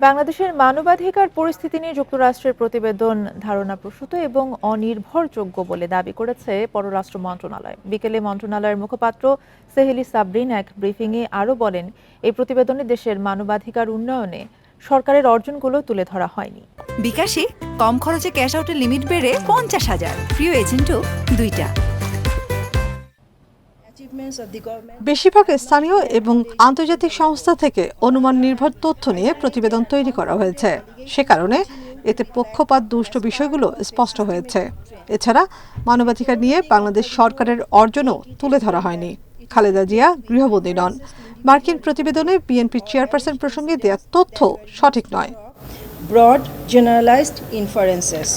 বাংলাদেশের মানবাধিকার পরিস্থিতি নিয়ে যুক্তরাষ্ট্রের প্রতিবেদন ধারণা প্রসূত এবং অনির্ভরযোগ্য বলে দাবি করেছে পররাষ্ট্র মন্ত্রণালয়। বিকেলে মন্ত্রণালয়ের মুখপাত্র সেহেলি সাবরিন এক ব্রিফিংয়ে আরও বলেন, এই প্রতিবেদনে দেশের মানবাধিকার উন্নয়নে সরকারের অর্জনগুলো তুলে ধরা হয়নি। বিকাশে কম খরচে ক্যাশ আউটের লিমিট বেড়ে পঞ্চাশ হাজার। প্রিয় এজেন্টও দুইটা। বেশিরভাগ স্থানীয় এবং আন্তর্জাতিক সংস্থা থেকে অনুমান নির্ভর তথ্য নিয়ে প্রতিবেদন তৈরি করা হয়েছে। সে কারণে এতে পক্ষপাত দুষ্ট বিষয়গুলো স্পষ্ট হয়েছে। এছাড়া মানবাধিকার নিয়ে বাংলাদেশ সরকারের অর্জনও তুলে ধরা হয়নি। খালেদা জিয়া গৃহবন্দী নন। মার্কিন প্রতিবেদনে বিএনপি চেয়ারপারসন প্রসঙ্গে দেওয়া তথ্য সঠিক নয়। Broad generalized inferences.